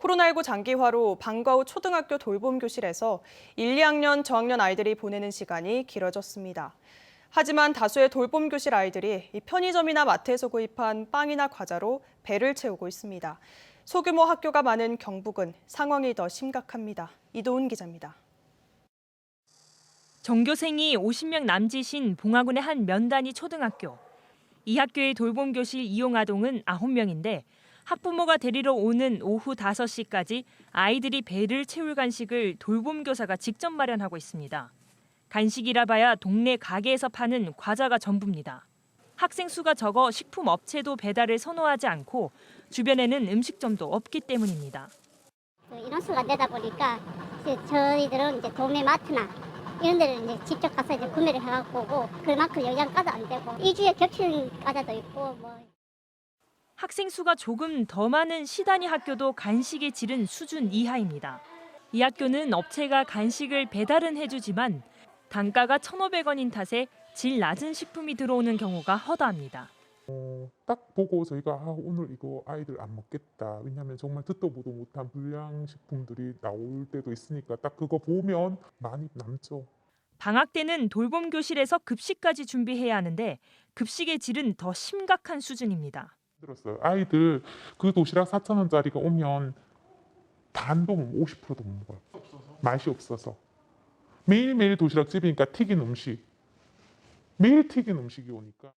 코로나19 장기화로 방과 후 초등학교 돌봄 교실에서 1, 2학년 저학년 아이들이 보내는 시간이 길어졌습니다. 하지만 다수의 돌봄 교실 아이들이 이 편의점이나 마트에서 구입한 빵이나 과자로 배를 채우고 있습니다. 소규모 학교가 많은 경북은 상황이 더 심각합니다. 이도훈 기자입니다. 전교생이 50명 남짓인 봉화군의 한 면단위 초등학교. 이 학교의 돌봄 교실 이용 아동은 9명인데 학부모가 데리러 오는 오후 5시까지 아이들이 배를 채울 간식을 돌봄 교사가 직접 마련하고 있습니다. 간식이라 봐야 동네 가게에서 파는 과자가 전부입니다. 학생 수가 적어 식품 업체도 배달을 선호하지 않고 주변에는 음식점도 없기 때문입니다. 그 인원수가 되다 보니까 저희들은 이제 도매 마트나 이런 데를 이제 직접 가서 이제 구매를 해갖고 그만큼 영양가도 안 되고 일주일에 겹치는 과자도 있고 뭐 학생 수가 조금 더 많은 시단위 학교도 간식의 질은 수준 이하입니다. 이 학교는 업체가 간식을 배달은 해주지만 단가가 1,500원인 탓에 질 낮은 식품이 들어오는 경우가 허다합니다. 딱 보고 저희가 아, 오늘 이거 아이들 안 먹겠다. 왜냐하면 정말 듣도 보도 못한 불량식품들이 나올 때도 있으니까 딱 그거 보면 많이 남죠. 방학 때는 돌봄 교실에서 급식까지 준비해야 하는데 급식의 질은 더 심각한 수준입니다. 들었어요. 아이들 그 도시락 4천 원짜리가 오면 반도 50%도 못 먹어요. 맛이 없어서 매일매일 도시락집이니까 튀긴 음식 매일 튀긴 음식이 오니까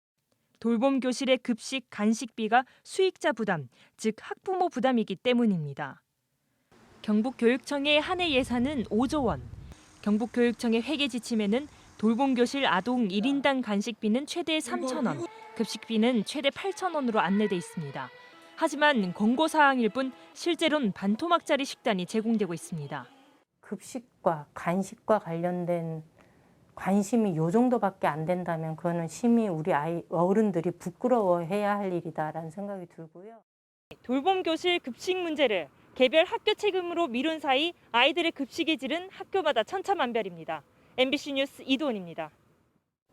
돌봄 교실의 급식 간식비가 수익자 부담, 즉 학부모 부담이기 때문입니다. 경북교육청의 한 해 예산은 5조 원. 경북교육청의 회계 지침에는 돌봄 교실 아동 1인당 간식비는 최대 3천 원, 급식비는 최대 8천 원으로 안내돼 있습니다. 하지만 권고 사항일 뿐 실제로는 반토막짜리 식단이 제공되고 있습니다. 급식과 간식과 관련된 관심이 요 정도밖에 안 된다면 그거는 심히 우리 아이 어른들이 부끄러워해야 할 일이다라는 생각이 들고요. 돌봄 교실 급식 문제를 개별 학교 책임으로 미룬 사이 아이들의 급식의 질은 학교마다 천차만별입니다. MBC 뉴스 이도원입니다.